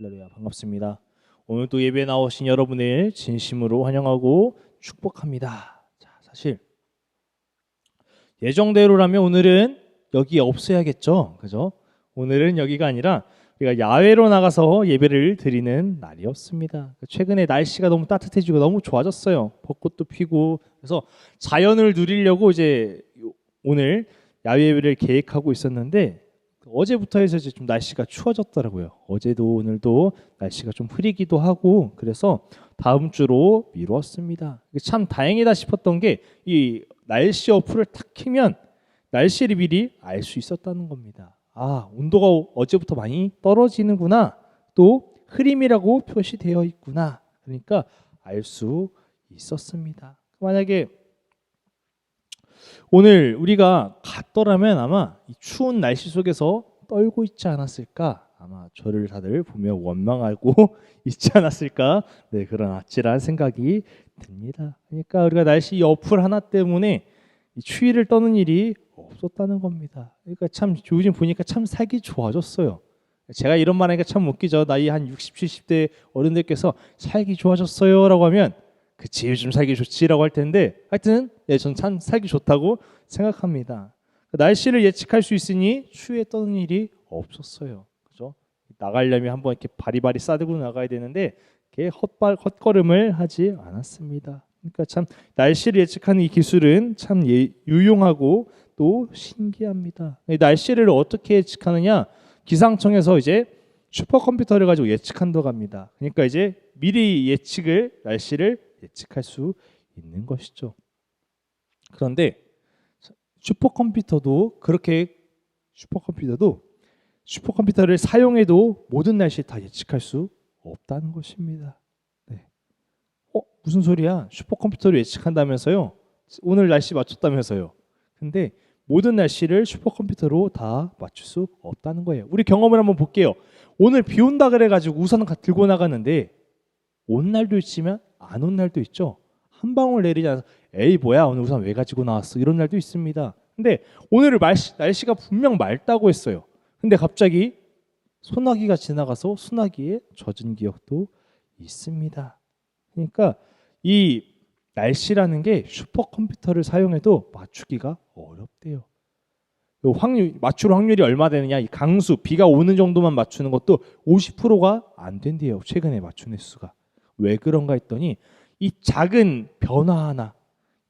할렐루야 반갑습니다. 오늘 또 예배 나오신 여러분을 진심으로 환영하고 축복합니다. 자, 사실 예정대로라면 오늘은 여기 없어야겠죠. 그죠? 오늘은 여기가 아니라 우리가 야외로 나가서 예배를 드리는 날이었습니다. 최근에 날씨가 너무 따뜻해지고 너무 좋아졌어요. 벚꽃도 피고 그래서 자연을 누리려고 이제 오늘 야외 예배를 계획하고 있었는데 어제부터 해서 이제 좀 날씨가 추워졌더라고요. 어제도 오늘도 날씨가 좀 흐리기도 하고 그래서 다음 주로 미뤘습니다. 참 다행이다 싶었던 게 이 날씨 어플을 탁 키면 날씨를 미리 알 수 있었다는 겁니다. 아 온도가 어제부터 많이 떨어지는구나. 또 흐림이라고 표시되어 있구나. 그러니까 알 수 있었습니다. 만약에 오늘 우리가 갔더라면 아마 이 추운 날씨 속에서 떨고 있지 않았을까? 아마 저를 다들 보며 원망하고 있지 않았을까? 네, 그런 아찔한 생각이 듭니다. 그러니까 우리가 날씨 이 어플 하나 때문에 이 추위를 떠는 일이 없었다는 겁니다. 그러니까 참 요즘 보니까 참 살기 좋아졌어요. 제가 이런 말하니까 참 웃기죠. 나이 한 60, 70대 어른들께서 살기 좋아졌어요라고 하면 그치 요즘 살기 좋지라고 할 텐데 하여튼 네, 전참 살기 좋다고 생각합니다. 날씨를 예측할 수 있으니 추위에 떠는 일이 없었어요. 그죠? 나가려면 한번 이렇게 바리바리 싸들고 나가야 되는데 이렇게 헛발 헛걸음을 하지 않았습니다. 그러니까 참 날씨를 예측하는 이 기술은 참 예, 유용하고 또 신기합니다. 이 날씨를 어떻게 예측하느냐? 기상청에서 이제 슈퍼컴퓨터를 가지고 예측한다고 합니다. 그러니까 이제 미리 예측을 날씨를 예측할 수 있는 것이죠. 그런데 슈퍼컴퓨터도 그렇게 슈퍼컴퓨터도 슈퍼컴퓨터를 사용해도 모든 날씨 다 예측할 수 없다는 것입니다. 네. 어 무슨 소리야? 슈퍼컴퓨터를 예측한다면서요? 오늘 날씨 맞췄다면서요? 근데 모든 날씨를 슈퍼컴퓨터로 다 맞출 수 없다는 거예요. 우리 경험을 한번 볼게요. 오늘 비 온다 그래가지고 우산 들고 나갔는데 온 날도 있지만 안온 날도 있죠. 한 방울 내리지 않아서 에이 뭐야 오늘 우산 왜 가지고 나왔어 이런 날도 있습니다. 근데 오늘 날씨, 날씨가 분명 맑다고 했어요. 근데 갑자기 소나기가 지나가서 소나기에 젖은 기억도 있습니다. 그러니까 이 날씨라는 게 슈퍼컴퓨터를 사용해도 맞추기가 어렵대요. 요 확률 맞출 확률이 얼마 되느냐? 이 강수 비가 오는 정도만 맞추는 것도 50%가 안 된대요. 최근에 맞춘 횟수가. 왜 그런가 했더니 이 작은 변화 하나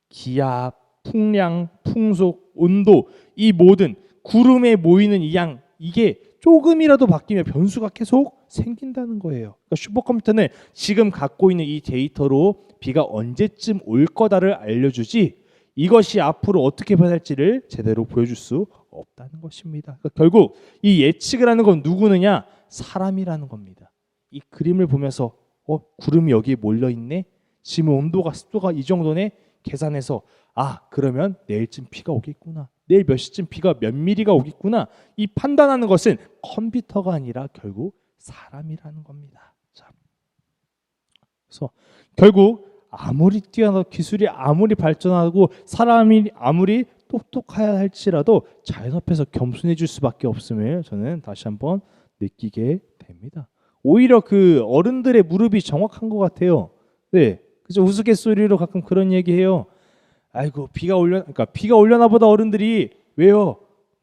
기압, 풍량, 풍속, 온도 이 모든 구름에 모이는 이 양 이게 조금이라도 바뀌면 변수가 계속 생긴다는 거예요. 그러니까 슈퍼컴퓨터는 지금 갖고 있는 이 데이터로 비가 언제쯤 올 거다를 알려주지 이것이 앞으로 어떻게 변할지를 제대로 보여줄 수 없다는 것입니다. 그러니까 결국 이 예측을 하는 건 누구느냐? 사람이라는 겁니다. 이 그림을 보면서 어 구름이 여기에 몰려 있네. 지금 온도가 습도가 이 정도네. 계산해서 아 그러면 내일쯤 비가 오겠구나. 내일 몇 시쯤 비가 몇 미리가 오겠구나. 이 판단하는 것은 컴퓨터가 아니라 결국 사람이라는 겁니다. 자, 그래서 결국 아무리 뛰어나 기술이 아무리 발전하고 사람이 아무리 똑똑해야 할지라도 자연 앞에서 겸손해 줄 수밖에 없음을 저는 다시 한번 느끼게 됩니다. 오히려 그 어른들의 무릎이 정확한 것 같아요. 네, 그죠 우스갯소리로 가끔 그런 얘기해요. 아이고 비가 올려, 그러니까 비가 올려나 보다 어른들이 왜요?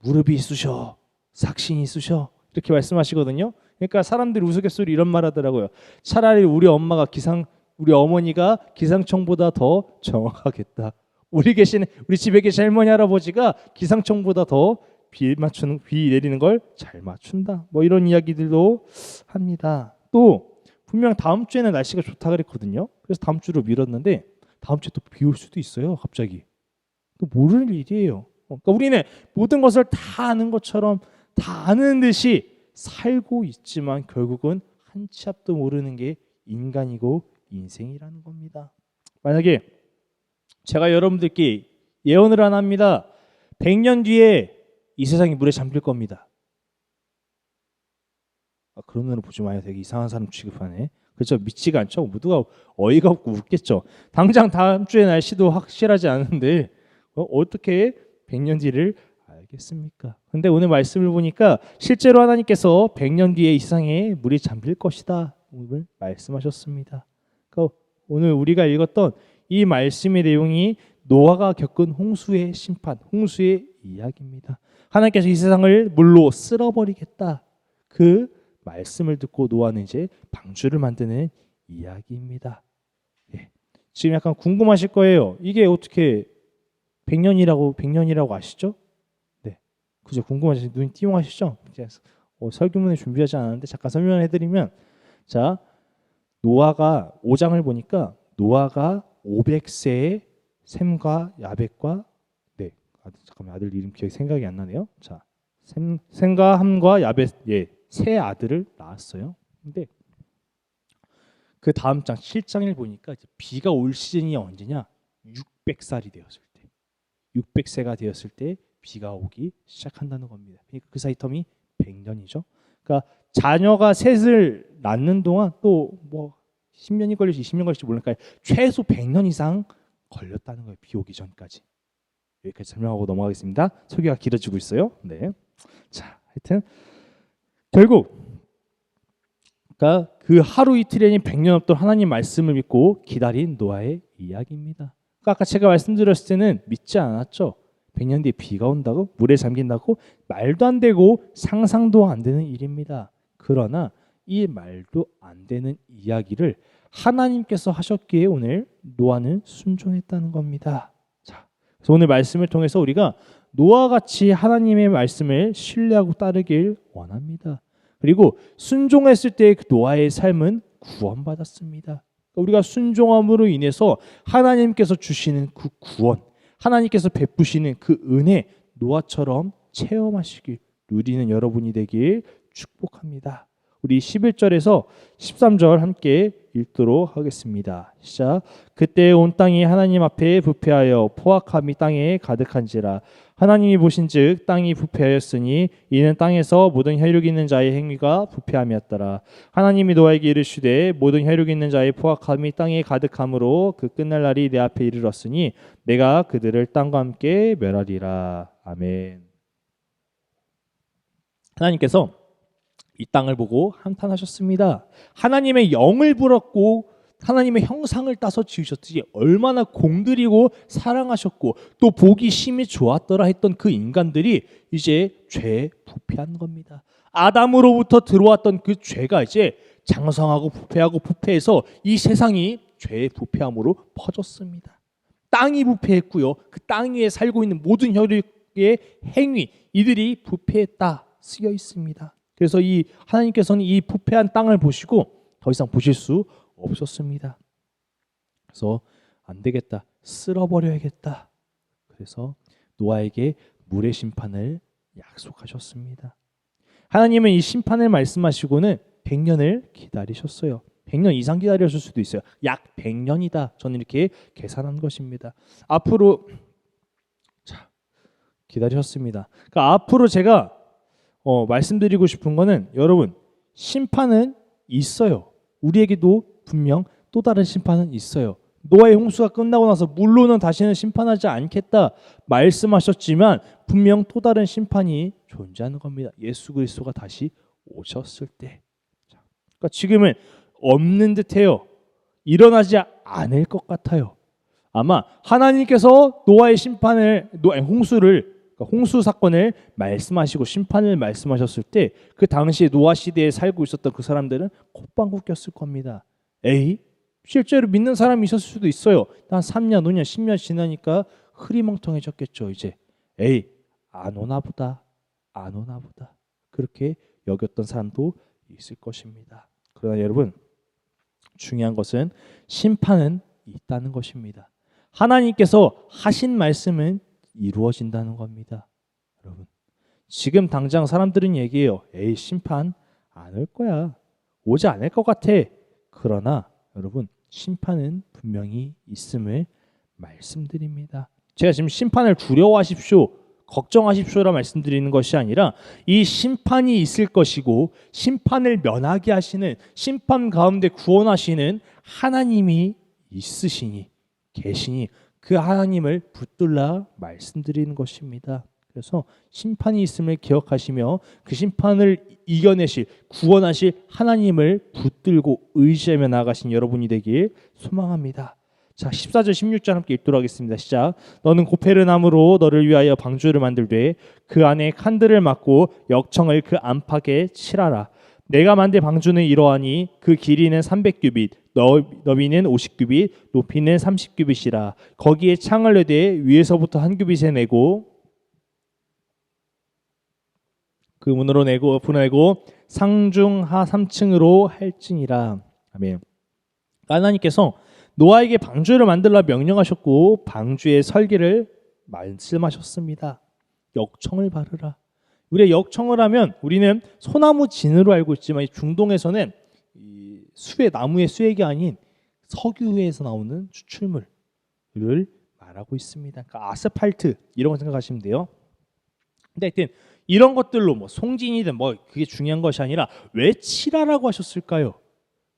무릎이 있으셔, 삭신이 있으셔 이렇게 말씀하시거든요. 그러니까 사람들이 우스갯소리 이런 말 하더라고요. 차라리 우리 엄마가 기상, 우리 어머니가 기상청보다 더 정확하겠다. 우리 계시는 우리 집에 계신 할머니 할아버지가 기상청보다 더 비 맞추는 비 내리는 걸 잘 맞춘다. 뭐 이런 이야기들도 합니다. 또 분명 다음 주에는 날씨가 좋다 그랬거든요. 그래서 다음 주로 미뤘는데 다음 주에 또 비 올 수도 있어요. 갑자기 또 모르는 일이에요. 그러니까 우리는 모든 것을 다 아는 것처럼 다 아는 듯이 살고 있지만 결국은 한 치 앞도 모르는 게 인간이고 인생이라는 겁니다. 만약에 제가 여러분들께 예언을 안 합니다. 100년 뒤에 이 세상이 물에 잠길 겁니다. 아, 그런 눈으로 보지 마요. 되게 이상한 사람 취급하네. 그렇죠. 믿지가 않죠. 모두가 어이가 없고 웃겠죠. 당장 다음 주에 날씨도 확실하지 않은데 어, 떻게 100년 뒤를 알겠습니까? 근데 오늘 말씀을 보니까 실제로 하나님께서 100년 뒤에 이 세상에 물이 잠길 것이다. 오늘 말씀하셨습니다. 그러니까 오늘 우리가 읽었던 이 말씀의 내용이 노아가 겪은 홍수의 심판, 홍수의 이야기입니다. 하나님께서 이 세상을 물로 쓸어버리겠다. 그 말씀을 듣고 노아는 이제 방주를 만드는 이야기입니다. 예. 지금 약간 궁금하실 거예요. 이게 어떻게 100년이라고 100년이라고 아시죠? 네. 그죠? 궁금하시 눈 띄용하시죠? 이제 어, 설교문을 준비하지 않았는데 잠깐 설명해 드리면 자, 노아가 5장을 보니까 노아가 500세에 셈과 야벳과 네. 아, 잠깐만 아들 이름 기억 생각이 안 나네요. 자, 셈, 셈과 함과 야벳 예. 세 아들을 낳았어요. 근데 그 다음 장 7장을 보니까 이제 비가 올 시즌이 언제냐? 600살이 되었을 때. 600세가 되었을 때 비가 오기 시작한다는 겁니다. 그러니까 그 사이 텀이 100년이죠. 그러니까 자녀가 셋을 낳는 동안 또 뭐 10년이 걸릴지 20년 걸릴지 모르니까 최소 100년 이상 걸렸다는 거예요. 비 오기 전까지. 여기까지 설명하고 넘어가겠습니다. 소개가 길어지고 있어요. 네. 자, 하여튼 결국 그러니까 그 하루 이틀이 아닌 100년 없던 하나님 말씀을 믿고 기다린 노아의 이야기입니다. 그러니까 아까 제가 말씀드렸을 때는 믿지 않았죠. 100년 뒤에 비가 온다고 물에 잠긴다고 말도 안 되고 상상도 안 되는 일입니다. 그러나 이 말도 안 되는 이야기를 하나님께서 하셨기에 오늘 노아는 순종했다는 겁니다. 자, 그래서 오늘 말씀을 통해서 우리가 노아 같이 하나님의 말씀을 신뢰하고 따르길 원합니다. 그리고 순종했을 때의 그 노아의 삶은 구원받았습니다. 그러니까 우리가 순종함으로 인해서 하나님께서 주시는 그 구원, 하나님께서 베푸시는 그 은혜 노아처럼 체험하시길 누리는 여러분이 되길 축복합니다. 우리 11절에서 13절 함께 읽도록 하겠습니다. 시작. 그때 온 땅이 하나님 앞에 부패하여 포악함이 땅에 가득한지라 하나님이 보신즉 땅이 부패하였으니 이는 땅에서 모든 혈육 있는 자의 행위가 부패함이었더라. 하나님이 노아에게 이르시되 모든 혈육 있는 자의 포악함이 땅에 가득함으로 그 끝날 날이 내 앞에 이르렀으니 내가 그들을 땅과 함께 멸하리라. 아멘. 하나님께서 이 땅을 보고 한탄하셨습니다. 하나님의 영을 불었고 하나님의 형상을 따서 지으셨듯이 얼마나 공들이고 사랑하셨고 또 보기 심히 좋았더라 했던 그 인간들이 이제 죄에 부패한 겁니다. 아담으로부터 들어왔던 그 죄가 이제 장성하고 부패하고 부패해서 이 세상이 죄의 부패함으로 퍼졌습니다. 땅이 부패했고요. 그 땅 위에 살고 있는 모든 혈육의 행위 이들이 부패했다 쓰여 있습니다. 그래서 이 하나님께서는 이 부패한 땅을 보시고 더 이상 보실 수 없었습니다. 그래서 안 되겠다. 쓸어버려야겠다. 그래서 노아에게 물의 심판을 약속하셨습니다. 하나님은 이 심판을 말씀하시고는 100년을 기다리셨어요. 100년 이상 기다렸을 수도 있어요. 약 100년이다. 저는 이렇게 계산한 것입니다. 앞으로 자, 기다리셨습니다. 그러니까 앞으로 제가 어, 말씀드리고 싶은 거는 여러분 심판은 있어요. 우리에게도 분명 또 다른 심판은 있어요. 노아의 홍수가 끝나고 나서 물로는 다시는 심판하지 않겠다 말씀하셨지만 분명 또 다른 심판이 존재하는 겁니다. 예수 그리스도가 다시 오셨을 때. 그러니까 지금은 없는 듯해요. 일어나지 않을 것 같아요. 아마 하나님께서 노아의 심판을 노아 홍수를 홍수 사건을 말씀하시고 심판을 말씀하셨을 때 그 당시에 노아 시대에 살고 있었던 그 사람들은 콧방구 꼈을 겁니다. 에이 실제로 믿는 사람이 있었을 수도 있어요. 한 3년, 5년, 10년 지나니까 흐리멍텅해졌겠죠. 이제 에이 안 오나 보다, 안 오나 보다 그렇게 여겼던 사람도 있을 것입니다. 그러나 여러분 중요한 것은 심판은 있다는 것입니다. 하나님께서 하신 말씀은 이루어진다는 겁니다. 여러분. 지금 당장 사람들은 얘기해요. 에이, 심판 안 올 거야. 오지 않을 것 같아. 그러나 여러분, 심판은 분명히 있음을 말씀드립니다. 제가 지금 심판을 두려워하십시오. 걱정하십시오라 말씀드리는 것이 아니라 이 심판이 있을 것이고 심판을 면하게 하시는 심판 가운데 구원하시는 하나님이 있으시니 계시니 그 하나님을 붙들라 말씀드리는 것입니다. 그래서 심판이 있음을 기억하시며 그 심판을 이겨내실 구원하실 하나님을 붙들고 의지하며 나아가신 여러분이 되길 소망합니다. 자, 14절 16절 함께 읽도록 하겠습니다. 시작. 너는 고페르 나무로 너를 위하여 방주를 만들되 그 안에 칸들을 막고 역청을 그 안팎에 칠하라. 내가 만들 방주는 이러하니 그 길이는 300규빗, 너비는 50규빗, 높이는 30규빗이라. 거기에 창을 내되 위에서부터 한 규빗에 내고 그 문으로 내고 분하고 상중하 3층으로 할지니라. 아멘. 하나님께서 노아에게 방주를 만들라 명령하셨고 방주의 설계를 말씀하셨습니다. 역청을 바르라. 우리가 역청을 하면 우리는 소나무 진으로 알고 있지만 이 중동에서는 이 수의 나무의 수액이 아닌 석유에서 나오는 추출물을 말하고 있습니다. 그러니까 아스팔트 이런 거 생각하시면 돼요. 근데 하여튼 이런 것들로 뭐 송진이든 뭐 그게 중요한 것이 아니라 왜 칠하라고 하셨을까요?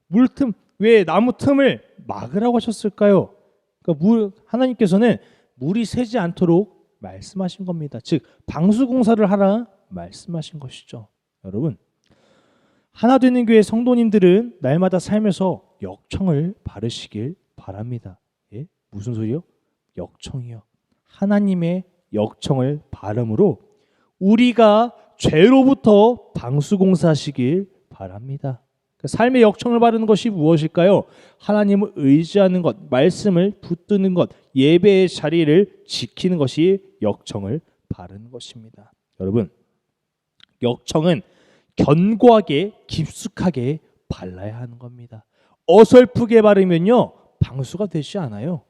물틈 왜 나무 틈을 막으라고 하셨을까요? 그러니까 물 하나님께서는 물이 새지 않도록 말씀하신 겁니다. 즉 방수 공사를 하라 말씀하신 것이죠. 여러분 하나 되는 교회 성도님들은 날마다 삶에서 역청을 바르시길 바랍니다. 예? 무슨 소리요? 역청이요. 하나님의 역청을 바름으로 우리가 죄로부터 방수 공사하시길 바랍니다. 그 삶의 역청을 바르는 것이 무엇일까요? 하나님을 의지하는 것, 말씀을 붙드는 것, 예배의 자리를 지키는 것이 역청을 바르는 것입니다. 여러분, 역청은 견고하게 깊숙하게 발라야 하는 겁니다. 어설프게 바르면요 방수가 되지 않아요.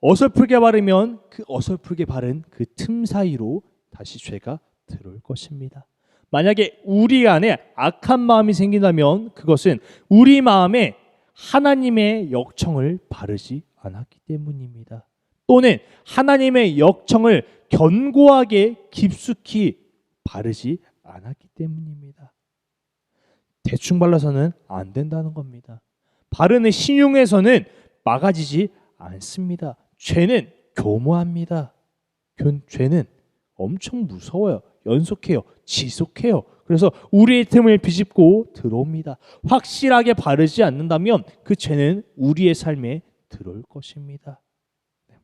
어설프게 바르면 그 어설프게 바른 그 틈 사이로 다시 죄가 들어올 것입니다. 만약에 우리 안에 악한 마음이 생긴다면 그것은 우리 마음에 하나님의 역청을 바르지 않았기 때문입니다. 또는 하나님의 역청을 견고하게 깊숙이 바르지 않았기 때문입니다. 대충 발라서는 안 된다는 겁니다. 바르는 신용에서는 막아지지 않습니다. 죄는 교모합니다. 죄는 엄청 무서워요. 연속해요. 지속해요. 그래서 우리의 틈을 비집고 들어옵니다. 확실하게 바르지 않는다면 그 죄는 우리의 삶에 들어올 것입니다. 네.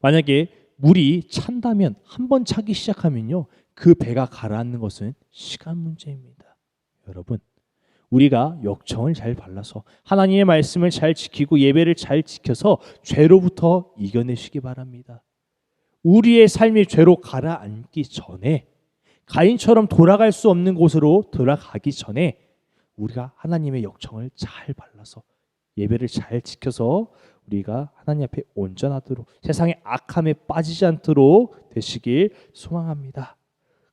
만약에 물이 찬다면 한 번 차기 시작하면요. 그 배가 가라앉는 것은 시간 문제입니다. 여러분, 우리가 역청을 잘 발라서 하나님의 말씀을 잘 지키고 예배를 잘 지켜서 죄로부터 이겨내시기 바랍니다. 우리의 삶이 죄로 가라앉기 전에 가인처럼 돌아갈 수 없는 곳으로 돌아가기 전에 우리가 하나님의 역청을 잘 발라서 예배를 잘 지켜서 우리가 하나님 앞에 온전하도록 세상의 악함에 빠지지 않도록 되시길 소망합니다.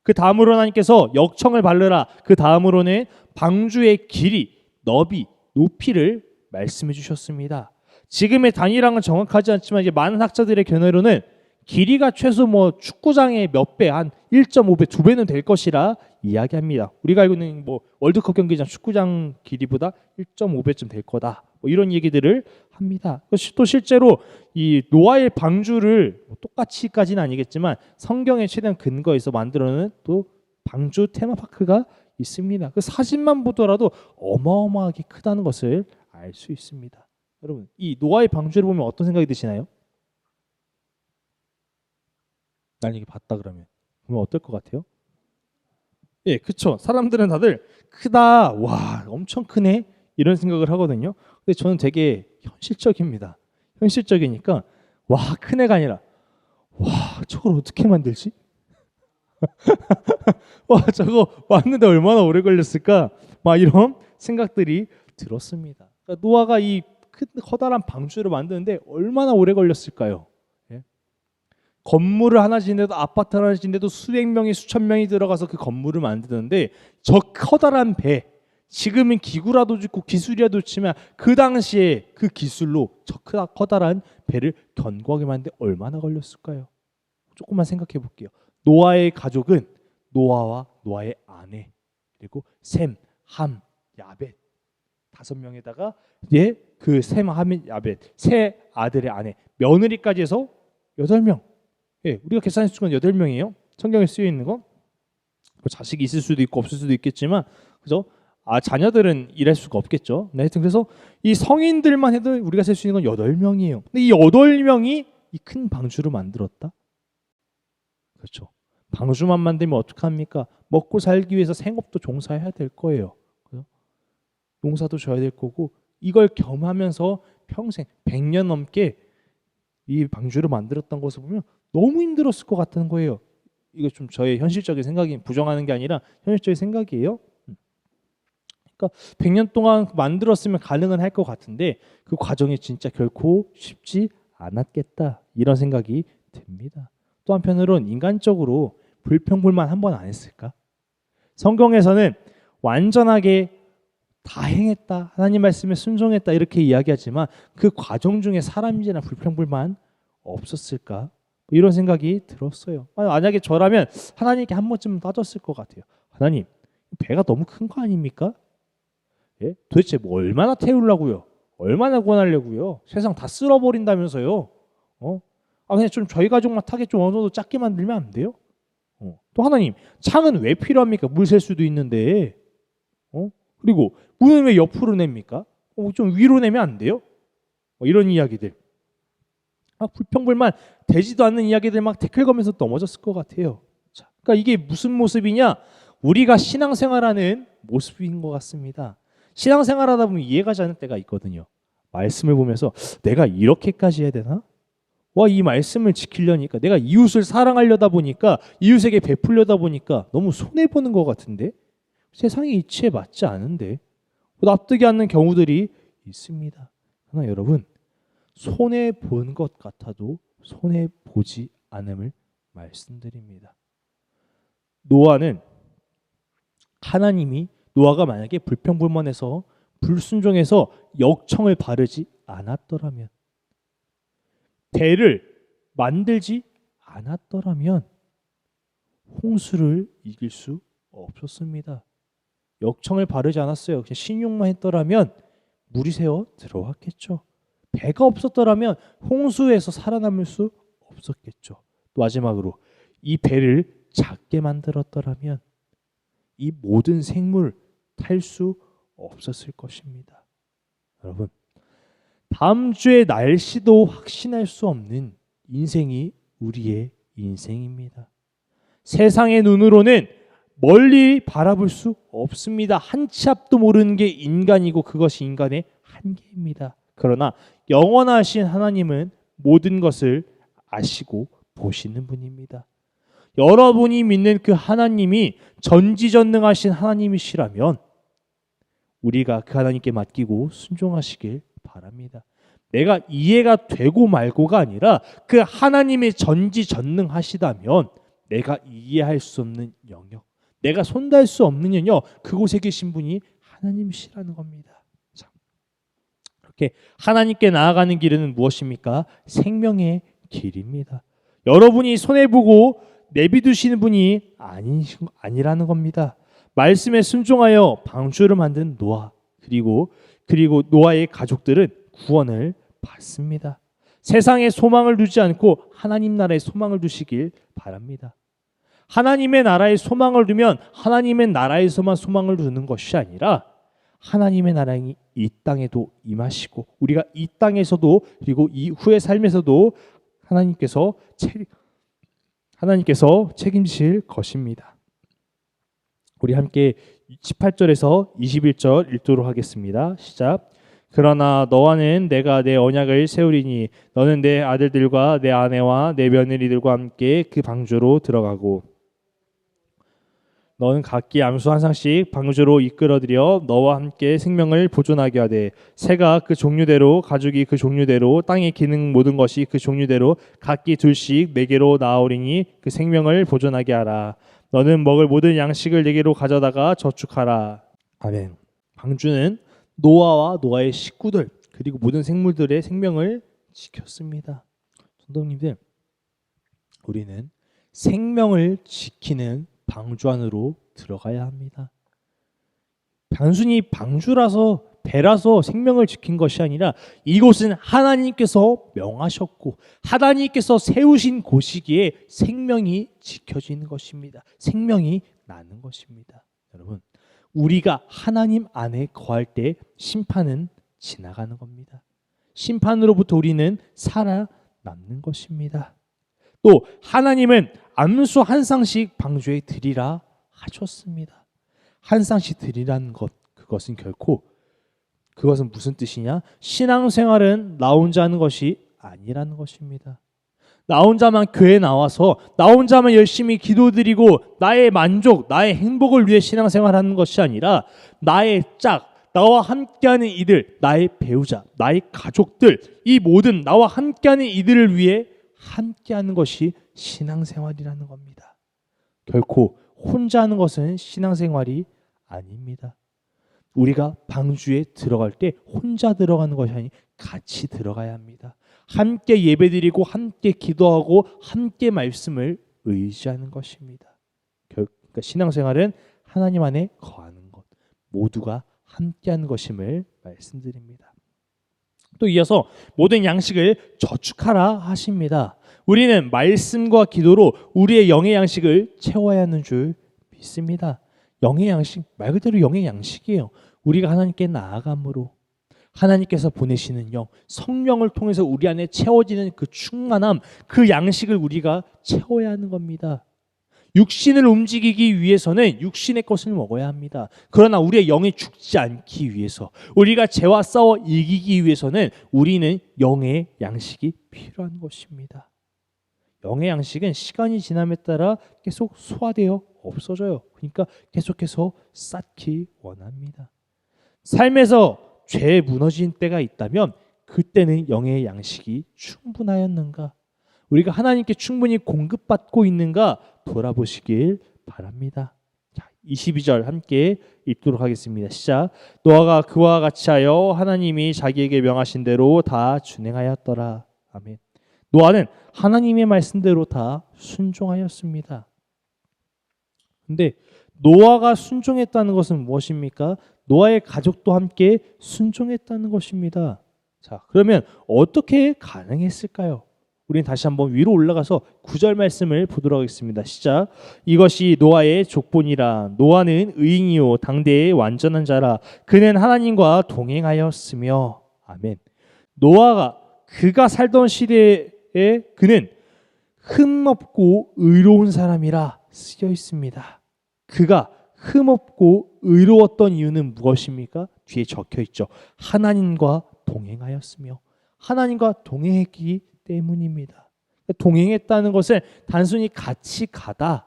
그 다음으로 하나님께서 역청을 바르라. 그 다음으로는 방주의 길이, 너비, 높이를 말씀해 주셨습니다. 지금의 단위랑은 정확하지 않지만 이제 많은 학자들의 견해로는 길이가 최소 뭐 축구장의 몇 배, 한 1.5배, 2배는 될 것이라 이야기합니다. 우리가 알고 있는 뭐 월드컵 경기장 축구장 길이보다 1.5배쯤 될 거다. 뭐 이런 얘기들을 합니다. 또 실제로 이 노아의 방주를 뭐 똑같이까지는 아니겠지만 성경에 최대한 근거해서 만들어놓은 또 방주 테마파크가 있습니다. 그 사진만 보더라도 어마어마하게 크다는 것을 알 수 있습니다. 여러분, 이 노아의 방주를 보면 어떤 생각이 드시나요? 난 이게 봤다 그러면 보면 어떨 것 같아요? 예, 그쵸. 사람들은 다들 크다, 와, 엄청 크네 이런 생각을 하거든요. 근데 저는 되게 현실적입니다. 현실적이니까 와, 큰 애가 아니라 와, 저걸 어떻게 만들지? 와, 저거 왔는데 얼마나 오래 걸렸을까? 막 이런 생각들이 들었습니다. 그러니까 노아가 이 큰 커다란 방주를 만드는데 얼마나 오래 걸렸을까요? 건물을 하나 짓는데도 아파트 하나 짓는데도 수백 명이 수천 명이 들어가서 그 건물을 만드는데 저 커다란 배 지금은 기구라도 짓고 기술이라도 치면 그 당시에 그 기술로 저 커다란 배를 견고하게 만드는데 얼마나 걸렸을까요? 조금만 생각해 볼게요. 노아의 가족은 노아와 노아의 아내 그리고 셈, 함, 야벳 다섯 명에다가 예그 셈, 함, 야벳 세 아들의 아내 며느리까지 해서 여덟 명 예, 우리가 계산해 준건 8명이에요. 성경에 쓰여 있는 거. 뭐 자식이 있을 수도 있고 없을 수도 있겠지만 그죠? 아, 자녀들은 일할 수가 없겠죠. 네, 하여튼 그래서 이 성인들만 해도 우리가 셀 수 있는 건 8명이에요. 근데 이 8명이 이 큰 방주를 만들었다. 그렇죠. 방주만 만들면 어떡합니까? 먹고 살기 위해서 생업도 종사해야 될 거예요. 그죠? 농사도 져야 될 거고 이걸 겸하면서 평생 100년 넘게 이 방주를 만들었던 것을 보면 너무 힘들었을 것 같은 거예요. 이거 좀 저의 현실적인 생각이 부정하는 게 아니라 현실적인 생각이에요. 음. 그러니까 100년 동안 만들었으면 가능은 할 것 같은데 그 과정이 진짜 결코 쉽지 않았겠다 이런 생각이 듭니다. 또 한편으론 인간적으로 불평불만 한 번 안 했을까? 성경에서는 완전하게 다 행했다 하나님 말씀에 순종했다 이렇게 이야기하지만 그 과정 중에 사람이나 불평불만 없었을까 뭐 이런 생각이 들었어요. 만약에 저라면 하나님께 한 번쯤 따졌을 것 같아요. 하나님 배가 너무 큰 거 아닙니까? 예? 도대체 뭐 얼마나 태우려고요? 얼마나 구원하려고요? 세상 다 쓸어버린다면서요? 어? 아 그냥 좀 저희 가족만 타게 좀 어느 정도 작게 만들면 안 돼요? 어. 또 하나님 창은 왜 필요합니까? 물 셀 수도 있는데 어? 그리고 문은 왜 옆으로 냅니까? 어, 좀 위로 내면 안 돼요? 뭐 이런 이야기들 아, 불평불만 되지도 않는 이야기들 막 댓글 거면서 넘어졌을 것 같아요. 자, 그러니까 이게 무슨 모습이냐? 우리가 신앙생활하는 모습인 것 같습니다. 신앙생활 하다 보면 이해가지 않을 때가 있거든요. 말씀을 보면서 내가 이렇게까지 해야 되나? 와, 이 말씀을 지키려니까 내가 이웃을 사랑하려다 보니까 이웃에게 베풀려다 보니까 너무 손해 보는 것 같은데 세상의 이치에 맞지 않은데 납득이 않는 경우들이 있습니다. 그러나 여러분 손해 본 것 같아도 손해 보지 않음을 말씀드립니다. 노아는 하나님이 노아가 만약에 불평불만해서 불순종해서 역청을 바르지 않았더라면 배를 만들지 않았더라면 홍수를 이길 수 없었습니다. 역청을 바르지 않았어요. 그냥 신용만 했더라면 물이 새어 들어왔겠죠. 배가 없었더라면 홍수에서 살아남을 수 없었겠죠. 또 마지막으로 이 배를 작게 만들었더라면 이 모든 생물 탈 수 없었을 것입니다. 여러분, 다음 주의 날씨도 확신할 수 없는 인생이 우리의 인생입니다. 세상의 눈으로는 멀리 바라볼 수 없습니다. 한 치 앞도 모르는 게 인간이고 그것이 인간의 한계입니다. 그러나 영원하신 하나님은 모든 것을 아시고 보시는 분입니다. 여러분이 믿는 그 하나님이 전지전능하신 하나님이시라면 우리가 그 하나님께 맡기고 순종하시길 바랍니다. 내가 이해가 되고 말고가 아니라 그 하나님이 전지전능하시다면 내가 이해할 수 없는 영역, 내가 손댈 수 없는 영역, 그곳에 계신 분이 하나님이시라는 겁니다. 자, 이렇게 하나님께 나아가는 길은 무엇입니까? 생명의 길입니다. 여러분이 손해 보고 내비두시는 분이 아니 아니라는 겁니다. 말씀에 순종하여 방주를 만든 노아 그리고 그리고 노아의 가족들은 구원을 받습니다. 세상에 소망을 두지 않고 하나님 나라에 소망을 두시길 바랍니다. 하나님의 나라에 소망을 두면 하나님의 나라에서만 소망을 두는 것이 아니라 하나님의 나라이 이 땅에도 임하시고 우리가 이 땅에서도 그리고 이후의 삶에서도 하나님께서 책 하나님께서 책임질 것입니다. 우리 함께 18절에서 21절 읽도록 하겠습니다. 시작. 그러나 너와는 내가 내 언약을 세우리니 너는 내 아들들과 내 아내와 내 며느리들과 함께 그 방주로 들어가고 너는 각기 암수 한 상씩 방주로 이끌어들여 너와 함께 생명을 보존하게 하되 새가 그 종류대로 가죽이 그 종류대로 땅의 기능 모든 것이 그 종류대로 각기 둘씩 내게로 나오리니 그 생명을 보존하게 하라 너는 먹을 모든 양식을 내게로 가져다가 저축하라. 아멘. 방주는 노아와 노아의 식구들 그리고 모든 생물들의 생명을 지켰습니다. 성도님들 우리는 생명을 지키는 방주 안으로 들어가야 합니다. 단순히 방주라서 배라서 생명을 지킨 것이 아니라 이곳은 하나님께서 명하셨고 하나님께서 세우신 곳이기에 생명이 지켜지는 것입니다. 생명이 나는 것입니다. 여러분, 우리가 하나님 안에 거할 때 심판은 지나가는 겁니다. 심판으로부터 우리는 살아남는 것입니다. 또 하나님은 암수 한 쌍씩 방주에 드리라 하셨습니다. 한 쌍씩 드리라는 것 그것은 결코 그것은 무슨 뜻이냐? 신앙생활은 나 혼자 하는 것이 아니라는 것입니다. 나 혼자만 교회 나와서 나 혼자만 열심히 기도드리고 나의 만족, 나의 행복을 위해 신앙생활하는 것이 아니라 나의 짝, 나와 함께하는 이들, 나의 배우자, 나의 가족들, 이 모든 나와 함께하는 이들을 위해 함께하는 것이 신앙생활이라는 겁니다. 결코 혼자 하는 것은 신앙생활이 아닙니다. 우리가 방주에 들어갈 때 혼자 들어가는 것이 아니 같이 들어가야 합니다. 함께 예배드리고 함께 기도하고 함께 말씀을 의지하는 것입니다. 결, 그러니까 신앙생활은 하나님 안에 거하는 것 모두가 함께하는 것임을 말씀드립니다. 또 이어서 모든 양식을 저축하라 하십니다. 우리는 말씀과 기도로 우리의 영의 양식을 채워야 하는 줄 믿습니다. 영의 양식 말 그대로 영의 양식이에요. 우리가 하나님께 나아감으로 하나님께서 보내시는 영, 성령을 통해서 우리 안에 채워지는 그 충만함, 그 양식을 우리가 채워야 하는 겁니다. 육신을 움직이기 위해서는 육신의 것을 먹어야 합니다. 그러나 우리의 영이 죽지 않기 위해서, 우리가 죄와 싸워 이기기 위해서는 우리는 영의 양식이 필요한 것입니다. 영의 양식은 시간이 지남에 따라 계속 소화되어 없어져요. 그러니까 계속해서 쌓기 원합니다. 삶에서 죄에 무너진 때가 있다면 그때는 영의 양식이 충분하였는가? 우리가 하나님께 충분히 공급받고 있는가 돌아보시길 바랍니다. 자, 22절 함께 읽도록 하겠습니다. 시작. 노아가 그와 같이 하여 하나님이 자기에게 명하신 대로 다 준행하였더라. 아멘. 노아는 하나님의 말씀대로 다 순종하였습니다. 근데 노아가 순종했다는 것은 무엇입니까? 노아의 가족도 함께 순종했다는 것입니다. 자, 그러면 어떻게 가능했을까요? 우리는 다시 한번 위로 올라가서 구절 말씀을 보도록 하겠습니다. 시작. 이것이 노아의 족본이라 노아는 의인이요 당대의 완전한 자라 그는 하나님과 동행하였으며 아멘. 노아가 그가 살던 시대에 그는 흠없고 의로운 사람이라 쓰여 있습니다. 그가 흠없고 의로웠던 이유는 무엇입니까? 뒤에 적혀 있죠. 하나님과 동행하였으며 하나님과 동행했기 때문입니다. 동행했다는 것은 단순히 같이 가다,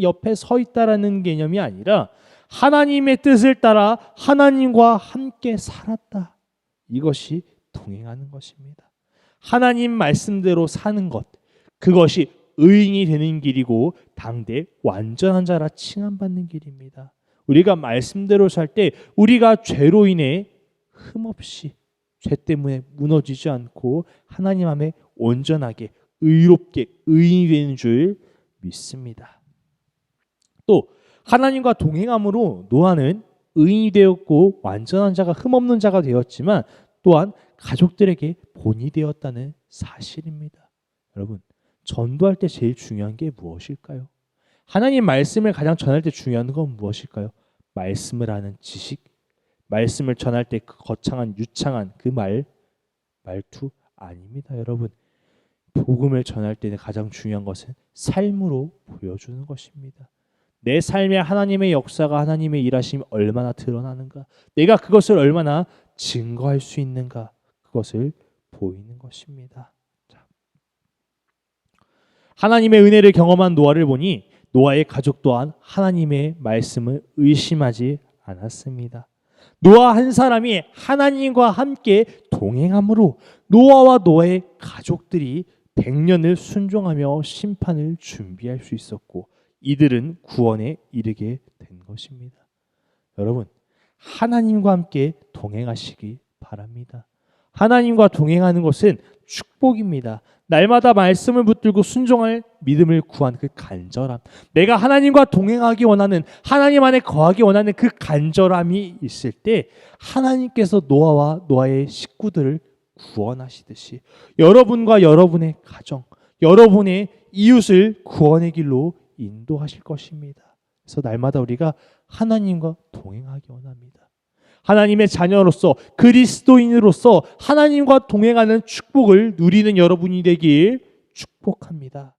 옆에 서 있다라는 개념이 아니라 하나님의 뜻을 따라 하나님과 함께 살았다. 이것이 동행하는 것입니다. 하나님 말씀대로 사는 것, 그것이 의인이 되는 길이고 당대 완전한 자라 칭함받는 길입니다. 우리가 말씀대로 살 때 우리가 죄로 인해 흠없이 죄 때문에 무너지지 않고 하나님 앞에 온전하게 의롭게 의인이 되는 줄 믿습니다. 또 하나님과 동행함으로 노아는 의인이 되었고 완전한 자가 흠없는 자가 되었지만 또한 가족들에게 본이 되었다는 사실입니다. 여러분, 전도할 때 제일 중요한 게 무엇일까요? 하나님 말씀을 가장 전할 때 중요한 건 무엇일까요? 말씀을 아는 지식, 말씀을 전할 때 그 거창한 유창한 그 말 말투 아닙니다, 여러분. 복음을 전할 때는 가장 중요한 것은 삶으로 보여주는 것입니다. 내 삶에 하나님의 역사가 하나님의 일하심이 얼마나 드러나는가, 내가 그것을 얼마나 증거할 수 있는가, 그것을 보이는 것입니다. 자. 하나님의 은혜를 경험한 노아를 보니 노아의 가족 또한 하나님의 말씀을 의심하지 않았습니다. 노아 한 사람이 하나님과 함께 동행함으로 노아와 노아의 가족들이 100년을 순종하며 심판을 준비할 수 있었고 이들은 구원에 이르게 된 것입니다. 여러분, 하나님과 함께 동행하시기 바랍니다. 하나님과 동행하는 것은 축복입니다. 날마다 말씀을 붙들고 순종할 믿음을 구한 그 간절함. 내가 하나님과 동행하기 원하는 하나님 안에 거하기 원하는 그 간절함이 있을 때 하나님께서 노아와 노아의 식구들을 구원하시듯이 여러분과 여러분의 가정, 여러분의 이웃을 구원의 길로 인도하실 것입니다. 그래서 날마다 우리가 하나님과 동행하기 원합니다. 하나님의 자녀로서 그리스도인으로서 하나님과 동행하는 축복을 누리는 여러분이 되길 축복합니다.